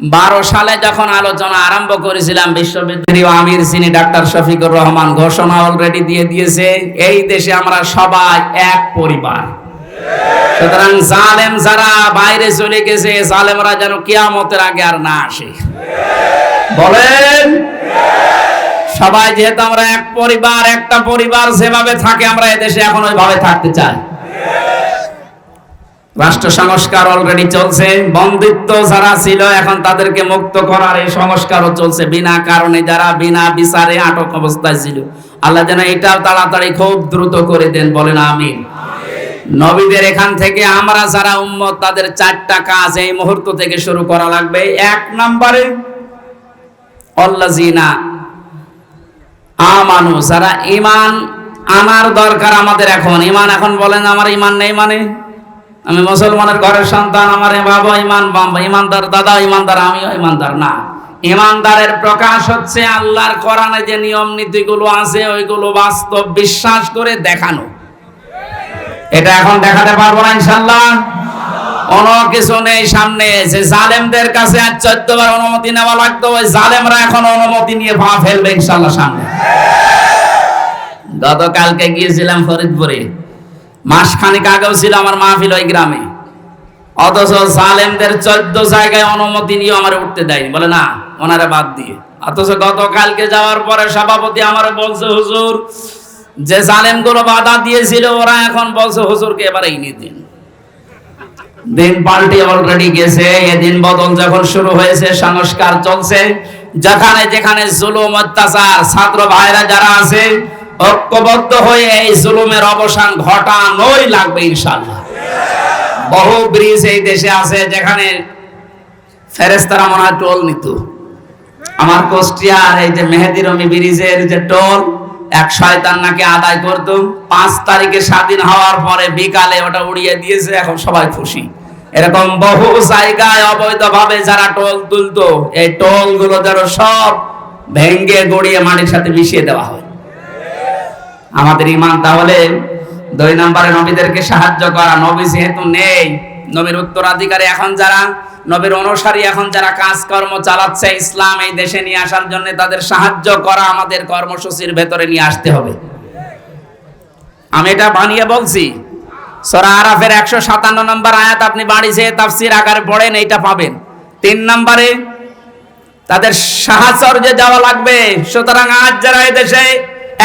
বারো সালে যখন আলোচনা আরম্ভ করেছিলাম, বিশ্ববিদ্যালয় আমির সিনি ডাক্তার শফিকুর রহমান ঘোষণা অলরেডি দিয়ে দিয়েছে, এই দেশে আমরা সবাই এক পরিবার। সুতরাং জালেম যারা বাইরে চলে গেছে, জালেমরা যেন কিয়ামতের আগে আর না আসে। বলেন? সবাই যেহেতু আমরা এক পরিবার, একটা পরিবার যেভাবে থাকে, আমরা এদেশে এখন ওইভাবে থাকতে চাই। রাষ্ট্র সংস্কার অলরেডি চলছে বন্দিত্ব যারা ছিল এখন তাদেরকে মুক্ত করার এই সংস্কারও চলছে। বিনা কারণে যারা বিনা বিচারে আটক অবস্থায় ছিল। আল্লাহ যেন এটাও তাড়াতাড়ি খুব দ্রুত করে দেন, বলেন আমি নবীদের এখান থেকে আমরা যারা উম্মত, তাদের চারটা কাজ এই মুহূর্ত থেকে শুরু করা লাগবে। এক নম্বরে অল্লাজিনা আমানু, যারা ইমান আনার দরকার আমাদের এখন। ইমান এখন বলেন, আমার ইমান নেই মানে? আমি মুসলমানের ঘরের সন্তান, আমার বাবা ইমান, বাবা ইমানদার, দাদা ইমানদার, আমিও ইমানদার, না। ইমানদারের প্রকাশ হচ্ছে আল্লাহর কোরআনে যে নিয়ম নীতিগুলো আছে, ওইগুলো বাস্তব বিশ্বাস করে দেখানো। এটা এখন দেখাতে পারব না ইনশাল্লাহ কোনো কিছু নেই সামনে। যে জালেমদের কাছে আজ চোদ্দ বার অনুমতি নেওয়া লাগতো, ওই জালেমরা এখন অনুমতি নিয়ে ভা ফেলবে ইনশাল্লাহ সামনে। গতকালকে গিয়েছিলাম ফরিদপুরে। মাসখানিক আগেও ছিল আমার মাহফিল ওই গ্রামে। অথচ সালেমদের চোদ্দ জায়গায় অনুমতি নিয়ে আমার উঠতে দেয়নি। বলে, না, ওনারা বাদ দিয়ে। অথচ গতকালকে যাওয়ার পরে সভাপতি আমার বলছে, হুজুর, যে জালেমগুলো বাধা দিয়েছিল, ওরা এখন বলছে, হুজুরকে এবার এই দিন। দিন পাল্টে অলরেডি গেছে। এদিন বদল যখন শুরু হয়েছে, সংস্কার চলছে। যেখানে যেখানে জুলুম, অত্যাচার, ছাত্র ভাইরা যারা আছে ঐক্যবদ্ধ হয়ে এই জুলুমের অবসান ঘটানোই লাগবে ইনশাল্লাহ বহু ব্রিজ এই দেশে আছে যেখানে ফেরেস্তারা মনে হয় টোল নিত। আমার কুষ্টিয়ার এই যে মেহেদি রমি ব্রিজের যে টোল, এক শয়তান নাকি আদায় করত। পাঁচ তারিখে স্বাধীন হওয়ার পরে বিকালে ওটা উড়িয়ে দিয়েছে, এখন সবাই খুশি। এরকম বহু জায়গায় অবৈধভাবে যারা টোল তুলতো, এই টোলগুলো যেন সব ভেঙ্গে গড়িয়ে মাটির সাথে মিশিয়ে দেওয়া হয়। আমাদের ইমান তাহলে দুই নম্বরে নবীদেরকে সাহায্য করা। নবী যেহেতু নেই, নবীর উত্তরাধিকারী এখন যারা, নবীর অনুসারী এখন যারা কাজকর্ম চালাচ্ছে ইসলাম এই দেশে নিয়ে আসার জন্য তাদের সাহায্য করা আমাদের কর্মসূচির ভেতরে নিয়ে আসতে হবে। আমি এটা বানিয়ে বলছি, সরা আরাফের একশো সাতান্ন নম্বর আয়াত আপনি বাড়ি যেয়ে তাফসির আকারে পড়েন এইটা পাবেন। তিন নম্বরে তাদের সাহাচর্যে যাওয়া লাগবে, সুতরাং আজ যারা এই দেশে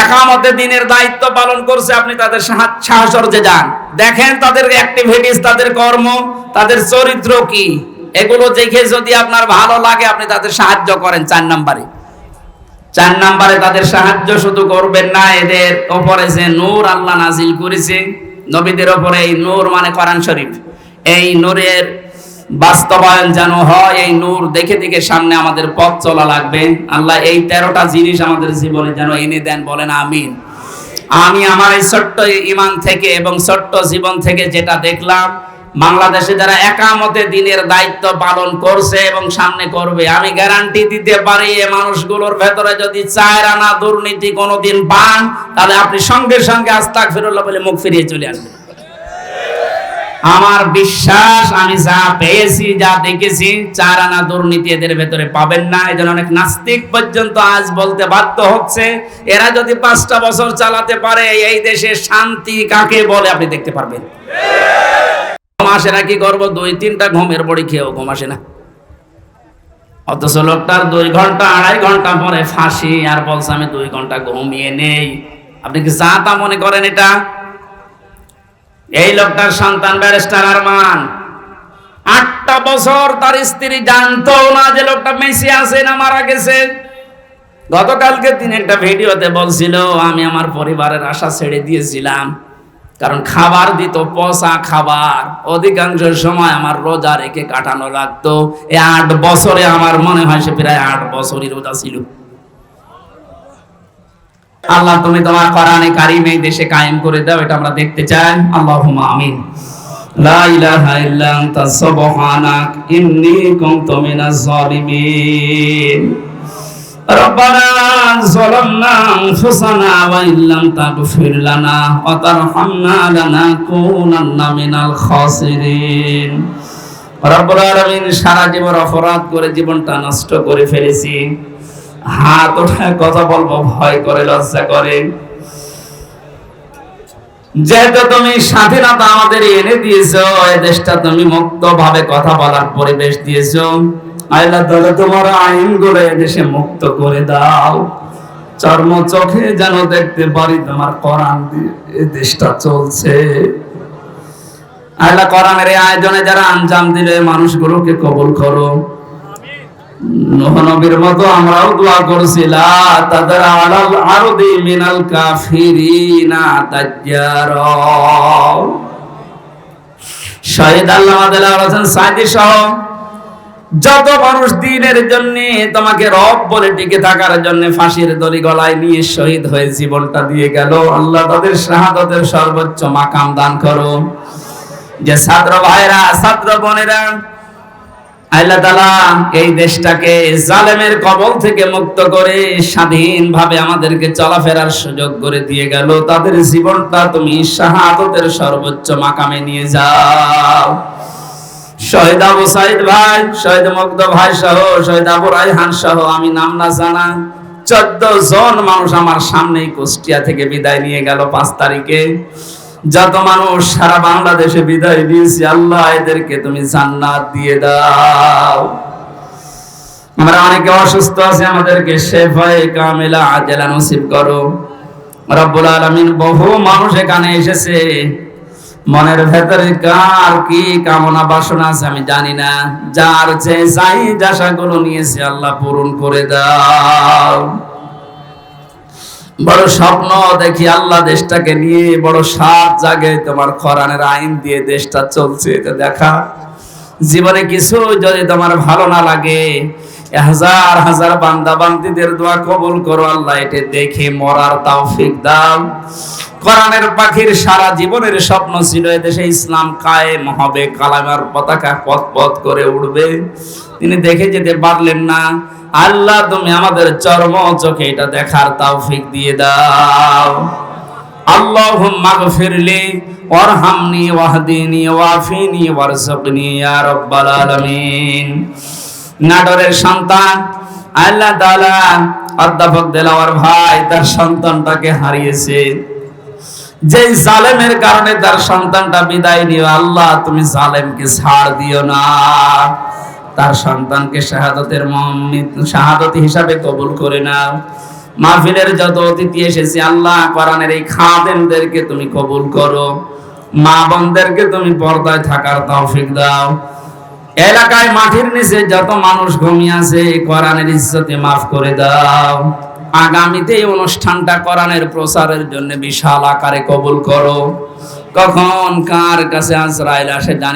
একামতে দিনের দায়িত্ব পালন করছে, আপনি তাদের সাহচর্যে যান। দেখেন তাদের অ্যাক্টিভিটিস তাদের কর্ম, তাদের চরিত্র কি? এগুলো দেখে যদি আপনার ভালো লাগে, আপনি তাদের সাহায্য করেন চার নাম্বারে। চার নাম্বারে তাদের সাহায্য শুধু করবেন না, এদের ওপরে যে নূর আল্লাহ নাজিল করেছে, নবীদের ওপরে এই নূর মানে কোরআন শরীফ। এই নূরের বাস্তবায়ন যেন হয়, এই নূর দেখে দেখে সামনে আমাদের পথ চলা লাগবে। আল্লাহ এই তেরোটা জিনিস আমাদের জীবনে যেন এনে দেন, বলেন আমিন। আমি আমার এই ছোট্ট ইমান থেকে এবং ছোট্ট জীবন থেকে যেটা দেখলাম, বাংলাদেশে যারা একামতে দিনের দায়িত্ব পালন করছে এবং সামনে করবে, আমি গ্যারান্টি দিতে পারি এই মানুষগুলোর ভেতরে যদি চায় রানা দুর্নীতি কোনোদিন পান, তাহলে আপনি সঙ্গে সঙ্গে আস্তাক ফিরুল্লাহ বলে মুখ ফিরিয়ে চলে আসবেন। আমার বিশ্বাস, আমি যা পেয়েছি, যা দেখেছি, চার আনা দুর্নীতি এদের ভেতরে পাবেন না। এই অনেক নাস্তিক পর্যন্ত আজ বলতে বাধ্য হচ্ছে, এরা যদি পাঁচটা বছর চালাতে পারে, এই দেশে শান্তি কাকে বলে আপনি দেখতে পারবেন? ঘুম না, কি করব? দুই, তিনটা ঘুমের বড়ি খেয়েও ঘুম আসে না। অথচ লোকটার দুই ঘণ্টা, আড়াই ঘণ্টা পরে ফাঁসি, আর বলছে, আমি দুই ঘণ্টা ঘুমিয়ে নেই। আপনি কি যা তা মনে করেন এটা? এই লোকটার সন্তান ব্যারিস্টার আরমান। আটটা বছর তার স্ত্রী জানতো না যে লোকটা মেসি আছে না মারা গেছে। গতকালকে তিনি একটা ভিডিওতে বলছিল, আমি আমার পরিবারের আশা ছেড়ে দিয়েছিলাম, কারণ খাবার দিত, পচা খাবার। অধিকাংশ সময় আমার রোজা রেখে কাটানো লাগতো। এই আট বছরে আমার মনে হয় সে প্রায় আট বছরই রোজা ছিল। আল্লাহ তুমি তোমার কোরআনে কারিম এই দেশে কায়েম করে দাও এটা আমরা দেখতে চাই আল্লাহুম্মা আমিন লা ইলাহা ইল্লা আনতা সুবহানাক ইন্নী কুনতু মিনাজ জালিমিন ربنا ظلمنا أنفسنا وإن لم تغفر لنا وترحمنا لنكونن من الخاسرين রব্বুল আলামিন সারা জীবন অপরাধ করে জীবনটা নষ্ট করে ফেলেছি হাত ওঠায় কথা বলব, ভয় করে, লজ্জা করে। যেহেতু তুমি স্বাধীনতা আমাদের এনে দিয়েছ এই দেশটা তুমি মুক্ত ভাবে কথা বলার পরিবেশ দিয়েছ। আল্লাহ তাআলা তোমার আইনগুলো দেশে মুক্ত করে দাও। চর্ম চোখে যেন দেখতে পারি তোমার কোরআন দিয়ে দেশটা চলছে। আল্লাহ কোরআনের আয়োজনে যারা আঞ্জাম দিলে মানুষগুলোকে কবুল করো। নূহ নবীর মতো আমরাও দোয়া তাদের মিনাল তাজ্জার। শহীদ আল্লাহ সহ যত মানুষ দিনের জন্য তোমাকে রব বলে টিকে থাকার জন্য ফাঁসির দড়ি গলায় নিয়ে শহীদ হয়ে জীবনটা দিয়ে গেল। আল্লাহ তাদের শাহাদতের সর্বোচ্চ মাকাম দান করো যে ছাত্র ভাইরা, ছাত্র বোনেরা আল্লাহ তাআলা এই দেশটাকে জালেমের কবল থেকে মুক্ত করে স্বাধীনভাবে আমাদেরকে চলাফেরার সুযোগ করে দিয়ে গেল। তাদের জীবনটা তুমি শাহাদতের সর্বোচ্চ মাকামে নিয়ে যাও। শহীদ আবু সাইদ ভাই, শহীদ মুগ্ধ ভাই সহ, শহীদ আবু রায়হান সহ, আমি নাম না জানা। চোদ্দ জন মানুষ আমার সামনেই কুষ্টিয়া থেকে বিদায় নিয়ে গেল পাঁচ তারিখে। যত মানুষ সারা বাংলাদেশে বিদায় দিয়েছি আল্লাহ এদেরকে তুমি জান্নাত দিয়ে দাও। আমরা অনেকে অসুস্থ আছি, আমাদেরকে শেফায়ে কামেলা আজেলা নসিব করো। রব্বুল আলামিন বহু মানুষ এখানে এসেছে। মনের ভেতরে কার কি কামনা বাসনা আছে আমি জানি না। যার যে চাই যাশাগুলো নিয়েছে, আল্লাহ পূরণ করে দাও। বড় স্বপ্ন দেখি আল্লাহ দেশটাকে নিয়ে বড় সাত জাগে, তোমার খরানের আইন দিয়ে দেশটা চলছে। এটা দেখা, জীবনে কিছু যদি তোমার ভালো না লাগে হাজার হাজার বান্দা বান্দিদের দোয়া কবুল করো আল্লাহ, এটা দেখে মরার তৌফিক দাও। কোরআনের পাখির সারা জীবনের স্বপ্ন ছিল এদেশে ইসলাম কায়েম হবে, কালামার পতাকা পথ পথ করে উঠবে। তিনি দেখে যেতে পারলেন না, আল্লাহ তুমি আমাদের চর্ম চোখে এটা দেখার তৌফিক দিয়ে দাও। আল্লাহুম্মা গফিরলি, ওয়ারহামনি, ওয়াহদিনি, ওয়াফিনি ওয়ারzuqনি ইয়া রাব্বাল আলামিন। নাটোরের সন্তান। আল্লাহ তাআলা অধ্যাপক দেলাওয়ার ভাই তার সন্তানটাকে হারিয়েছে। যে জালেমের কারণে তার সন্তানটা বিদায় নিও আল্লাহ, তুমি জালেমকে ছাড় দিও না। তার সন্তানকে শাহাদতের শাহাদত হিসাবে কবুল করে নাও। মাহফিলের যত অতিথি এসেছে, আল্লাহ কোরআনের এই খাদেমদেরকে তুমি কবুল করো। মা বোনদেরকে তুমি পর্দায় থাকার তৌফিক দাও। এলাকায় মাঠের নিচে যত মানুষ ঘুমিয়ে আছে কোরআনের ইজ্জতে মাফ করে দাও। আগামীতে এই অনুষ্ঠানটা কোরআনের প্রচারের জন্য বিশাল আকারে কবুল করো। কখন কার কাছে আজরাইল আসে জানি